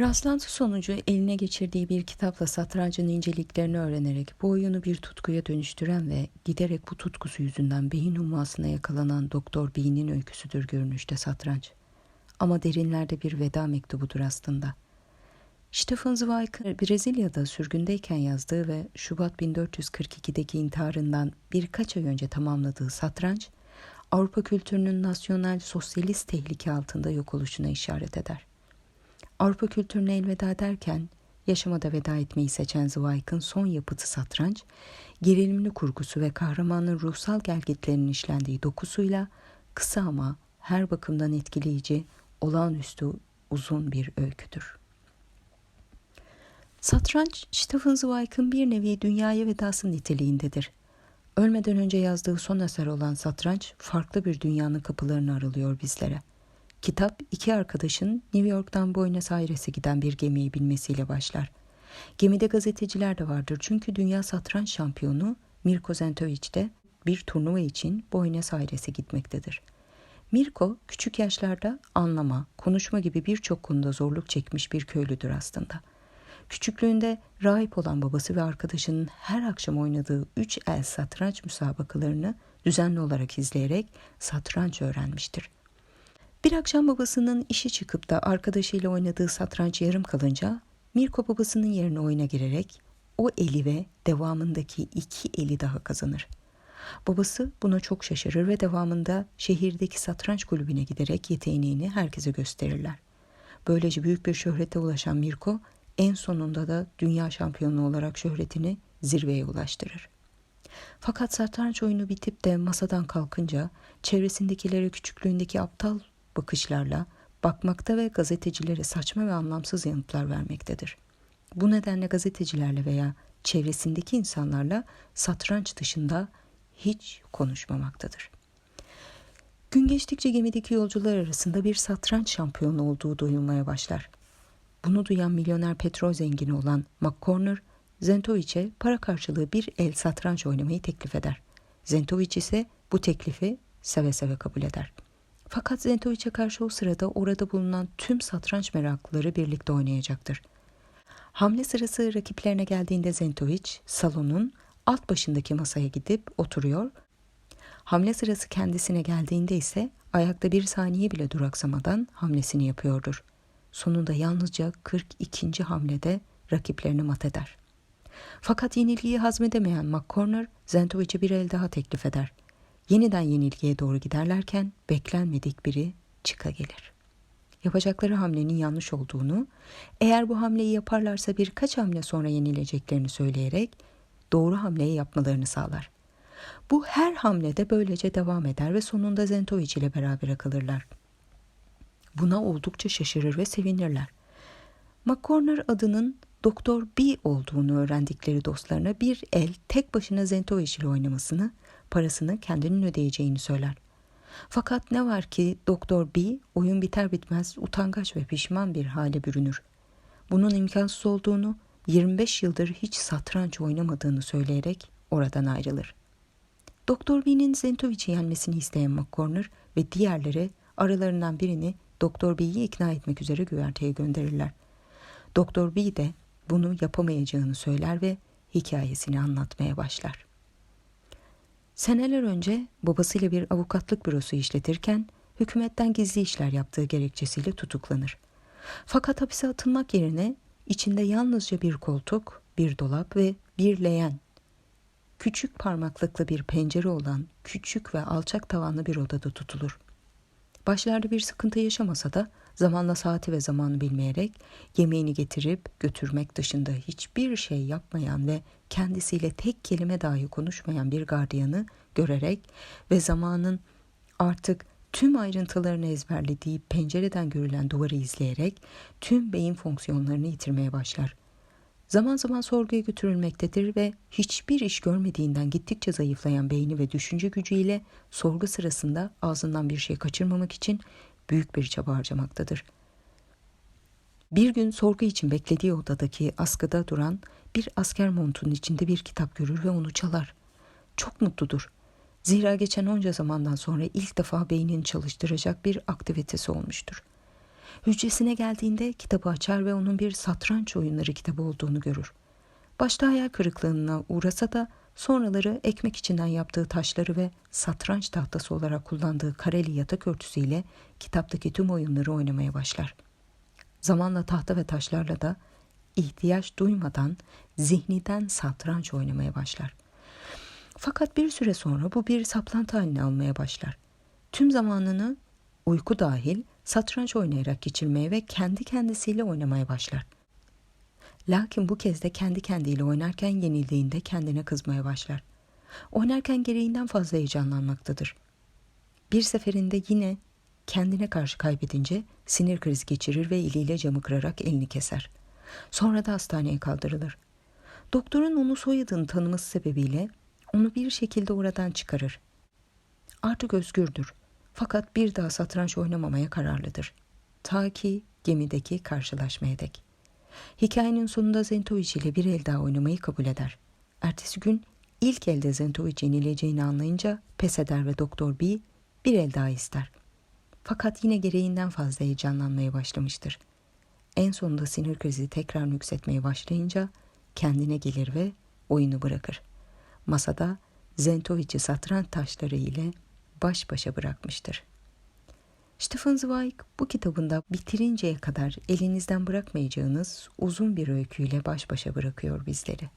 Rastlantı sonucu eline geçirdiği bir kitapla satrancın inceliklerini öğrenerek bu oyunu bir tutkuya dönüştüren ve giderek bu tutkusu yüzünden beyin hummasına yakalanan Doktor B'nin öyküsüdür görünüşte satranç. Ama derinlerde bir veda mektubudur aslında. Stephen Zweig'ın Brezilya'da sürgündeyken yazdığı ve Şubat 1442'deki intiharından birkaç ay önce tamamladığı satranç, Avrupa kültürünün nasyonel sosyalist tehlike altında yok oluşuna işaret eder. Avrupa kültürüne elveda derken yaşamada veda etmeyi seçen Zweig'ın son yapıtı satranç, gerilimli kurgusu ve kahramanın ruhsal gelgitlerinin işlendiği dokusuyla kısa ama her bakımdan etkileyici, olağanüstü uzun bir öyküdür. Satranç, Stephen Zweig'ın bir nevi dünyaya vedası niteliğindedir. Ölmeden önce yazdığı son eser olan Satranç, farklı bir dünyanın kapılarını aralıyor bizlere. Kitap, iki arkadaşın New York'tan Buenos Aires'e giden bir gemiyi binmesiyle başlar. Gemide gazeteciler de vardır çünkü dünya satranç şampiyonu Mirko Zentovic de bir turnuva için Buenos Aires'e gitmektedir. Mirko küçük yaşlarda anlama, konuşma gibi birçok konuda zorluk çekmiş bir köylüdür aslında.'' Küçüklüğünde rahip olan babası ve arkadaşının her akşam oynadığı üç el satranç müsabakalarını düzenli olarak izleyerek satranç öğrenmiştir. Bir akşam babasının işi çıkıp da arkadaşıyla oynadığı satranç yarım kalınca Mirko babasının yerine oyuna girerek o eli ve devamındaki iki eli daha kazanır. Babası buna çok şaşırır ve devamında şehirdeki satranç kulübüne giderek yeteneğini herkese gösterirler. Böylece büyük bir şöhrete ulaşan Mirko en sonunda da dünya şampiyonu olarak şöhretini zirveye ulaştırır. Fakat satranç oyunu bitip de masadan kalkınca çevresindekilere küçüklüğündeki aptal bakışlarla bakmakta ve gazetecilere saçma ve anlamsız yanıtlar vermektedir. Bu nedenle gazetecilerle veya çevresindeki insanlarla satranç dışında hiç konuşmamaktadır. Gün geçtikçe gemideki yolcular arasında bir satranç şampiyonu olduğu duyulmaya başlar. Bunu duyan milyoner petrol zengini olan McCorner, Zentovic'e para karşılığı bir el satranç oynamayı teklif eder. Zentovic ise bu teklifi seve seve kabul eder. Fakat Zentovic'e karşı o sırada orada bulunan tüm satranç meraklıları birlikte oynayacaktır. Hamle sırası rakiplerine geldiğinde Zentovic salonun alt başındaki masaya gidip oturuyor. Hamle sırası kendisine geldiğinde ise ayakta bir saniye bile duraksamadan hamlesini yapıyordur sonunda yalnızca 42. hamlede rakiplerini mat eder. Fakat yenilgiyi hazmedemeyen McCorner, Zentovic'e bir el daha teklif eder. Yeniden yenilgiye doğru giderlerken beklenmedik biri çıka gelir. Yapacakları hamlenin yanlış olduğunu, eğer bu hamleyi yaparlarsa birkaç hamle sonra yenileceklerini söyleyerek doğru hamleyi yapmalarını sağlar. Bu her hamlede böylece devam eder ve sonunda Zentovic ile beraber kalırlar. Buna oldukça şaşırır ve sevinirler. McCorner adının Doktor B olduğunu öğrendikleri dostlarına bir el tek başına Zentovic ile oynamasını, parasını kendinin ödeyeceğini söyler. Fakat ne var ki Doktor B oyun biter bitmez utangaç ve pişman bir hale bürünür. Bunun imkansız olduğunu, 25 yıldır hiç satranç oynamadığını söyleyerek oradan ayrılır. Doktor B'nin Zentovic'i yenmesini isteyen McCorner ve diğerleri aralarından birini Doktor B'yi ikna etmek üzere güverteye gönderirler. Doktor B de bunu yapamayacağını söyler ve hikayesini anlatmaya başlar. Seneler önce babasıyla bir avukatlık bürosu işletirken hükümetten gizli işler yaptığı gerekçesiyle tutuklanır. Fakat hapise atılmak yerine içinde yalnızca bir koltuk, bir dolap ve bir leğen, küçük parmaklıklı bir pencere olan küçük ve alçak tavanlı bir odada tutulur. Başlarda bir sıkıntı yaşamasa da zamanla saati ve zamanı bilmeyerek yemeğini getirip götürmek dışında hiçbir şey yapmayan ve kendisiyle tek kelime dahi konuşmayan bir gardiyanı görerek ve zamanın artık tüm ayrıntılarını ezberlediği pencereden görülen duvarı izleyerek tüm beyin fonksiyonlarını yitirmeye başlar. Zaman zaman sorguya götürülmektedir ve hiçbir iş görmediğinden gittikçe zayıflayan beyni ve düşünce gücüyle sorgu sırasında ağzından bir şey kaçırmamak için büyük bir çaba harcamaktadır. Bir gün sorgu için beklediği odadaki askıda duran bir asker montunun içinde bir kitap görür ve onu çalar. Çok mutludur. Zira geçen onca zamandan sonra ilk defa beynini çalıştıracak bir aktivitesi olmuştur. Hücresine geldiğinde kitabı açar ve onun bir satranç oyunları kitabı olduğunu görür. Başta hayal kırıklığına uğrasa da sonraları ekmek içinden yaptığı taşları ve satranç tahtası olarak kullandığı kareli yatak örtüsüyle kitaptaki tüm oyunları oynamaya başlar. Zamanla tahta ve taşlarla da ihtiyaç duymadan zihniden satranç oynamaya başlar. Fakat bir süre sonra bu bir saplantı haline almaya başlar. Tüm zamanını uyku dahil satranç oynayarak geçirmeye ve kendi kendisiyle oynamaya başlar. Lakin bu kez de kendi kendiyle oynarken yenildiğinde kendine kızmaya başlar. Oynarken gereğinden fazla heyecanlanmaktadır. Bir seferinde yine kendine karşı kaybedince sinir krizi geçirir ve eliyle camı kırarak elini keser. Sonra da hastaneye kaldırılır. Doktorun onu soyadını tanıması sebebiyle onu bir şekilde oradan çıkarır. Artık özgürdür. Fakat bir daha satranç oynamamaya kararlıdır. Ta ki gemideki karşılaşmaya dek. Hikayenin sonunda Zentovic ile bir el daha oynamayı kabul eder. Ertesi gün ilk elde Zentovic yenileceğini anlayınca pes eder ve Doktor B bir el daha ister. Fakat yine gereğinden fazla heyecanlanmaya başlamıştır. En sonunda sinir krizi tekrar nüksetmeye başlayınca kendine gelir ve oyunu bırakır. Masada Zentovic'i satranç taşları ile baş başa bırakmıştır. Stefan Zweig bu kitabında bitirinceye kadar elinizden bırakmayacağınız uzun bir öyküyle baş başa bırakıyor bizleri.